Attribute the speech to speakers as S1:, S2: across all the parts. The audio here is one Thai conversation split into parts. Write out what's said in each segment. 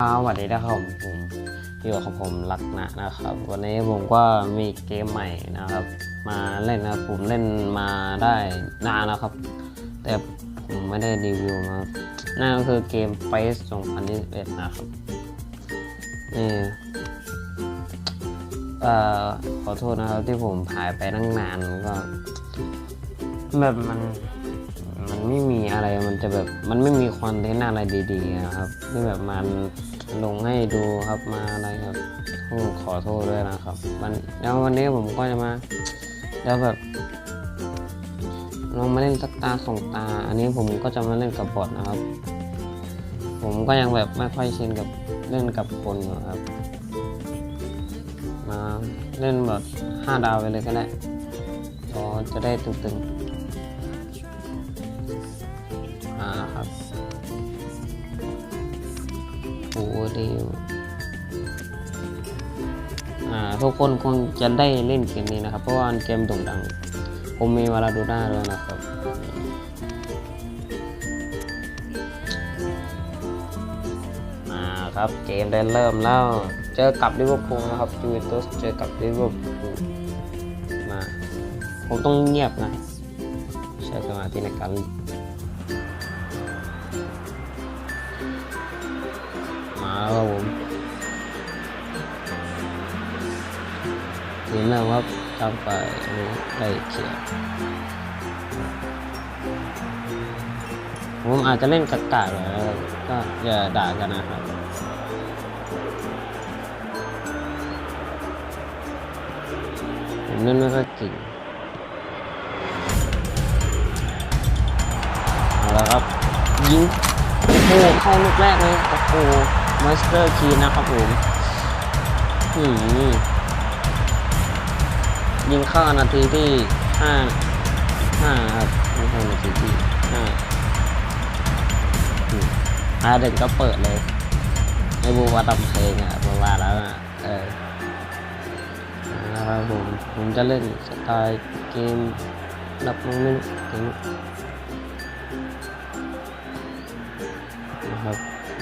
S1: สวัสดีนะครับผมอยู่กับผมลักนะนะครับ วันนี้ผมก็มีเกมใหม่นะครับ มาเล่นนะผมเล่นมาได้นานแล้วครับ แต่ผมไม่ได้รีวิวมานั่นก็คือเกม Face 2021 นะครับนี่เอ่อขอโทษนะครับที่ผมหายไปตั้งนานก็แบบมัน มันไม่มีอะไรมันจะแบบมันไม่มีคอนเทนต์อะไรดีๆนะครับที่แบบมันลงให้ดูครับมาอะไรครับโอ้ขอโทษด้วยนะครับวันแล้ววันนี้ผมก็จะมาแล้วแบบลองมาเล่นสักตาสองตา อันนี้ผมก็จะมาเล่นกับบอทนะครับ ผมก็ยังแบบไม่ค่อยชินกับเล่นกับคนอยู่ครับ มาเล่นแบบห้าดาวไปเลยก็ได้พอจะได้ตึงๆ รีวทุกคนคงจะได้เล่นเกมนี้นะครับ เพราะว่าเกมโด่งดัง ผมมีวาลาดูด้าด้วยนะครับมาครับเกมได้เริ่มแล้ว เจอกับลิเวอร์พูลนะครับยูเวนตุสเจอกับลิเวอร์พูลมา ผมต้องเงียบนะ ใช้สมาธิในการ ครับผมทีมแรกว่าทำไปอันนี้ได้เขียวผมอาจจะเล่นกากาเลยนะครับก็อย่าด่ากันนะครับผมเล่นไม่ค่อยเก่งเอาละครับยิงโอ้โหเข้าลูกแรกเลยโอ้โห มาสเตอร์คีนะครับผมหืมยิงเข้านาทีที่ห้าห้าครับไม่ใช่นาทีที่ห้าอาเดนก็เปิดเลยไม่รู้ว่าตำเพลงอะเพราะว่าแล้วอะเออนะครับผมผมจะเล่นสไตล์เกมรับน้อไม่ถึง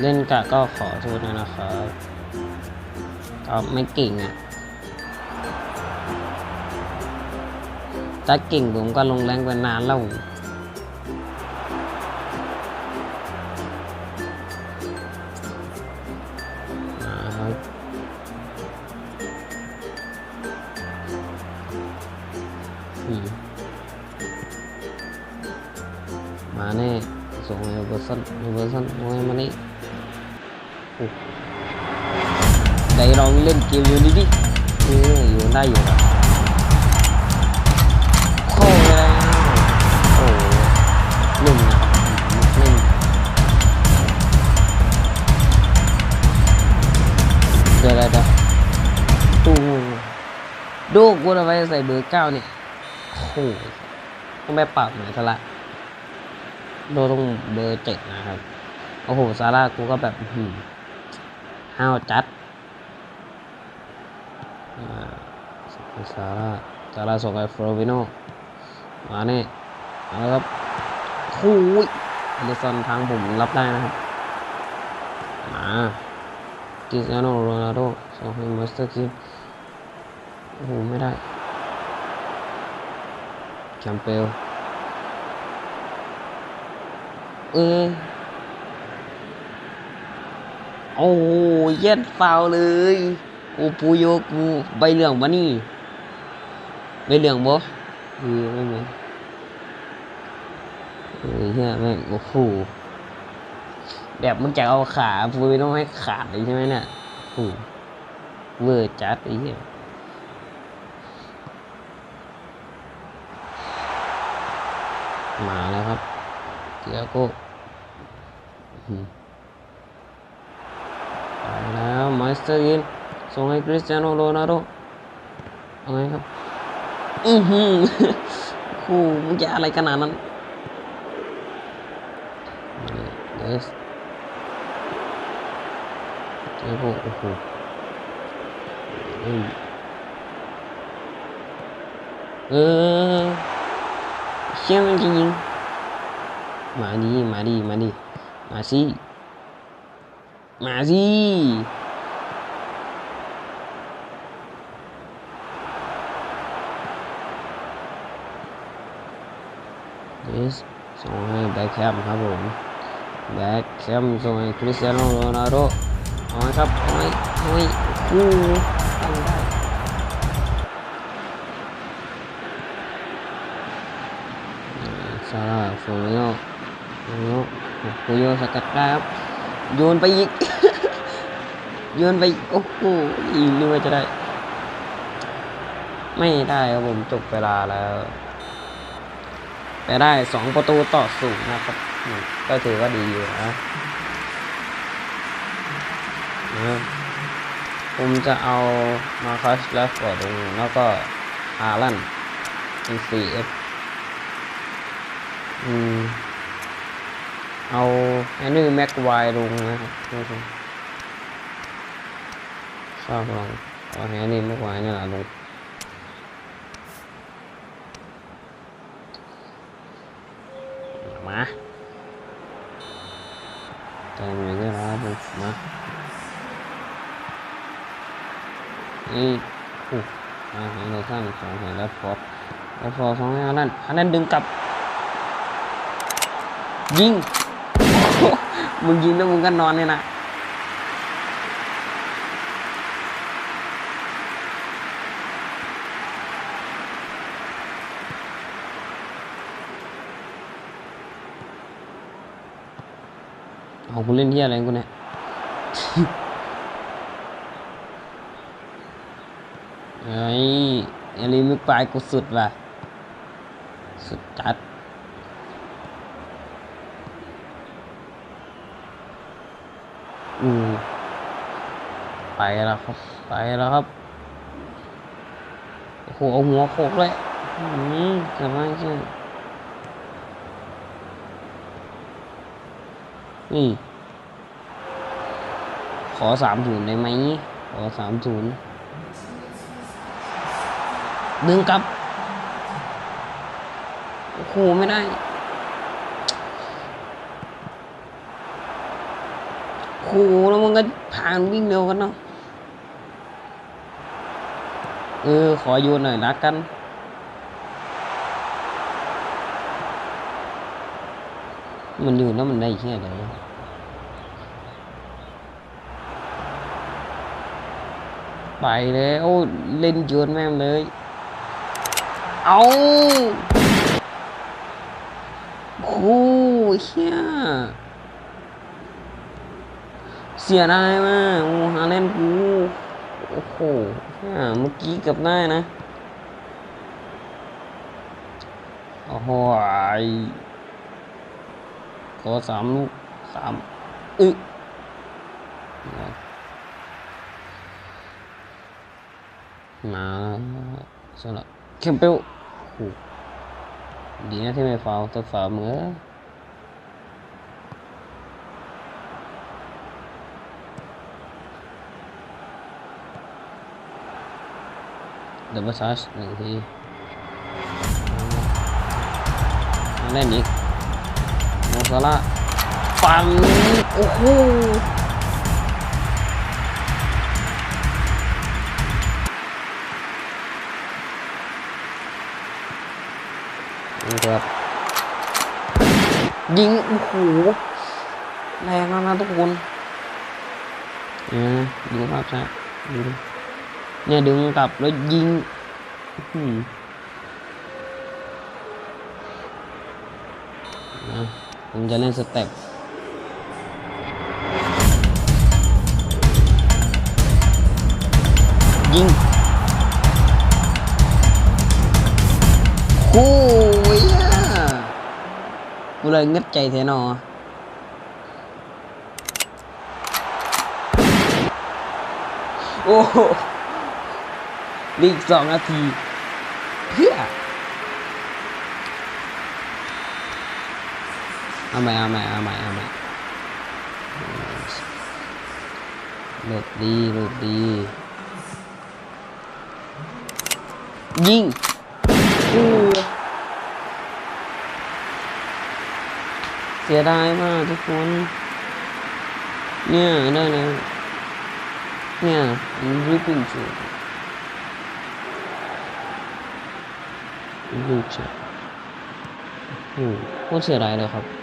S1: เล่นกะก็ขอโทษด้วยนะครับก็ไม่เก่งอะถ้าเก่งผมก็ลงแรงไปนานแล้วนะครับอืมาแน่ส่งไอ้เวอร์ซันไอ้เวอร์ซันโอ้ยมานี่ ลองเล่นเกมอยู่ดิดิเอออยู่ได้อยู่ครับเข้าไปแล้วโอ้หนึ่งนะครับหนึ่งเดี๋ยวเดี๋ยวเดี๋ยวตู้ดูกูเอาไว้ใส่เบอร์เก้าเนี่ยโอ้โหต้องไปปรับหน่อยซะละโดนต้องเบอร์เจ็ดนะครับ โอ้โห ซาร่ากูก็แบบอ้าวจัดอ่า ซาร่าซาร่าส่งไปฟลอวิโนมาเนี่ยมาล้วครับโอ้ยอเดซอนทางผมรับได้นะครับมาคิสเตียโนโรนัลโดส่งให้มาสเตอร์คิมโอ้โหไม่ได้แคมเปลเออโอ้ยเย็ดฟาวเลย โอ้ปูโยกูใบเหลืองวะนี่ ใบเหลืองบ่เออไม่เหมือนเออเฮียแม่งโอ้โหแบบมึงจะเอาขาปูไม่ต้องให้ขาดเลยใช่ไหมเนี่ยโอ้เวอร์จัดไอ้เหี้ยมาแล้วครับเกียโก้อืมไปแล้วมาสเตอร์ยินส่งให้คริสเตียโนโรนัลโดเอาไงครับ โอ้โหมึงจะอะไรขนาดนั้นนี่เดสเกียโก้โอ้โหอืมเออเชี่ยมันจะยิงมาดีมาดีมาดีมาสิมาสิ ดสส่งให้แบ็คแคมครับผมแบ็คแคมส่งให้คริสเตียโนโรนัลโดเอาไหมครับเอาไหมเอาไหมอู้ตั้งได้ซาร่าโฟมิโนโฟมิโนปุโยสกัดได้ครับโยนไปอีกโยนไปอีกโอ้โหอีกนึกว่าจะได้ ไม่ได้ครับผมจบเวลาแล้ว ไปได้สองประตูต่อศูนย์นะครับ ก็ถือว่าดีอยู่นะนะผมจะเอามาคัสแลฟฟอร์ดลงแล้วก็อารันเป็น 4F อืม เอาแอนนี่แม็กไวลงนะครับท่านชอบลองเอาแอนนี่แม็กไวนี่แหละลง มา ใจมีเรื่องอะไรผมมานี่อู้มาเห็นเราท่านสองเห็นแล้วฟอแล้วฟอสองให้อันนั้นอันนั้นดึงกลับ ยิง มึงยิงแล้วมึงก็นอนเนี่ยนะ เอากูเล่นเฮียอะไรกูเนี่ยเฮ้ยอันนี้มึงปลายกูสุดว่ะ สุดจัดอืมไปแล้วครับ ไปแล้วครับโอ้โหเอาหัวโขกเลยอืมเกิดมาใช่ นี่ ขอสามศูนย์ได้ไหม ขอสามศูนย์ดึงกลับ โอ้โห ไม่ได้ โอ้โห แล้วมันก็ผ่านวิ่งเร็วกันเนาะ เออ ขอโยนหน่อยรักกัน มันอยู่แล้วมันได้แค่ไหนไปเลยโอ้เล่นโยนแม่งเลย เอาโอ้เฮียเสียดายมากโอ้ฮาเล่นกูโอ้โหอ่าเมื่อกี้เกับได้นะ โอ้โห ขอสามลูกสามอึมาสำหรับเคมเปลโอ้โหดีนะที่ไม่ฟาวล์ตัวฟาวล์มือดับเบิลซัชหนึ่งทีมาเล่นอีก โมซาระฟันโอ้โหนี่ครับยิงโอ้โหแรงมากนะทุกคนเนี่ยดูภาพช้าดูเนี่ยดึงกลับแล้วยิงอื้อหือนะ ผมจะเล่นสเต็ปยิงโอ้ยอะกูเลยงัดใจเทนอโอ้โหอีกสองนาทีเพื่อ เอาใหม่เอาใหม่เอาใหม่เอาใหม่หลบดีหลบดี ยิงเสียดายมากทุกคน เนี่ยได้แล้วเนี่ยรีบจูดูจ้ะโอ้โหโคตรเสียดายเลยครับ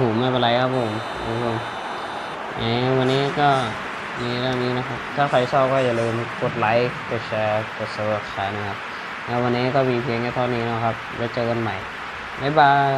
S1: ถูกไม่เป็นไรครับผมทุกคนวันนี้ก็มีเรื่องนี้นะครับ ถ้าใครชอบก็อย่าลืมกดไลค์กดแชร์กดซับสไครต์นะครับ แล้ววันนี้ก็มีเพียงแค่เท่านี้นะครับ แล้วเจอกันใหม่ บ๊ายบาย